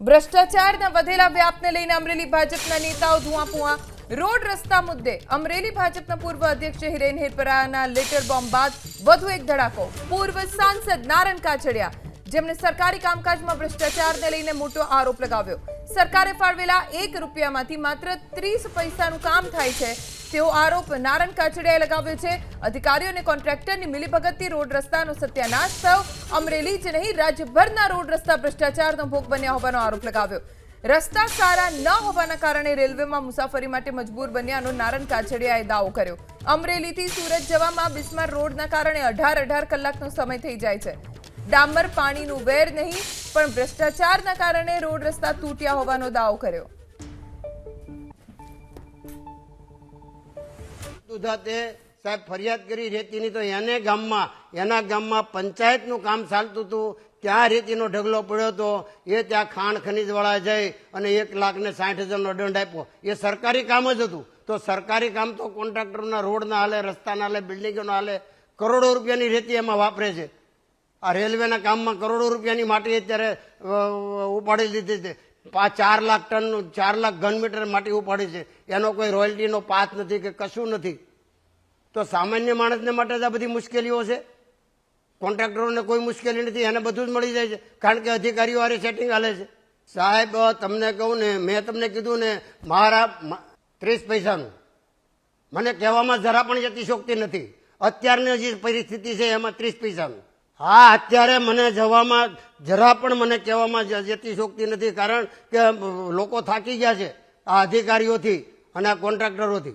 ભ્રષ્ટાચારના વધેલા વ્યાપને લઈને અમરેલી ભાજપના નેતાઓ ધુઆપુઆ. રોડ રસ્તા મુદ્દે અમરેલી ભાજપના પૂર્વ અધ્યક્ષ હિરેન હેરપરાના લેટર બોમ્બ બાદ વધુ એક ધડાકો. પૂર્વ સાંસદ નારણ કાછડિયા, જેમણે સરકારી કામકાજમાં ભ્રષ્ટાચારને લઈને મોટો આરોપ લગાવ્યો. સરકારે ફાળવેલા એક રૂપિયામાંથી માત્ર ત્રીસ પૈસાનું કામ થાય છે તેવો આરોપ નારણ કાછડિયાએ લગાવ્યો છે. અધિકારીઓ અને કોન્ટ્રાક્ટરની મિલીભગતથી રોડ રસ્તાનો સત્યાનાશ થયો. અમરેલી જ નહીં, રાજ્યભરના રોડ રસ્તા ભ્રષ્ટાચારનો ભોગ બન્યા હોવાનો આરોપ લગાવ્યો. રસ્તા સારા ન હોવાના કારણે રેલવેમાં મુસાફરી માટે મજબૂર બન્યાનો નારણ કાછડિયાએ દાવો કર્યો. અમરેલીથી સુરત જવામાં બિસ્માર રોડના કારણે અઢાર અઢાર કલાકનો સમય થઈ જાય છે. ડામર પાણીનું વેર નહીં, પણ ભ્રષ્ટાચારના કારણે રોડ રસ્તા તૂટ્યા હોવાનો દાવો કર્યો. દુધાતે સાહેબ ફરિયાદ કરી રેતીની તો એને ગામમાં, એના ગામમાં પંચાયતનું કામ ચાલતું હતું, ત્યાં રેતીનો ઢગલો પડ્યો હતો, એ ત્યાં ખાણ ખનીજવાળા જઈ અને એક લાખ ને સાઠ હજારનો દંડ આપ્યો. એ સરકારી કામ જ હતું. તો સરકારી કામ તો કોન્ટ્રાક્ટરના રોડના હાલે, રસ્તાના હાલે, બિલ્ડિંગોના હાલે, કરોડો રૂપિયાની રેતી એમાં વાપરે છે. આ રેલવેના કામમાં કરોડો રૂપિયાની માટી અત્યારે ઉપાડી લીધી છે. ચાર લાખ ટન, ચાર લાખ ઘન મીટર માટી ઉપાડી છે. એનો કોઈ રોયલ્ટીનો પાસ નથી કે કશું નથી. તો સામાન્ય માણસને માટે જ આ બધી મુશ્કેલીઓ છે? કોન્ટ્રાક્ટરોને કોઈ મુશ્કેલી નથી, એને બધું જ મળી જાય છે. કારણ કે અધિકારીઓ હારે સેટિંગ હાલે છે. સાહેબ તમને કહું ને, મેં તમને કીધું ને, મારા ત્રીસ પૈસાનું. મને કહેવામાં જરા પણ જતી નથી. અત્યારની જે પરિસ્થિતિ છે, એમાં ત્રીસ પૈસાનું. હા, અત્યારે મને જવામાં જરા પણ મને કહેવામાં જતી શોખતી નથી. કારણ કે લોકો થાકી ગયા છે આ અધિકારીઓથી અને આ કોન્ટ્રાક્ટરોથી.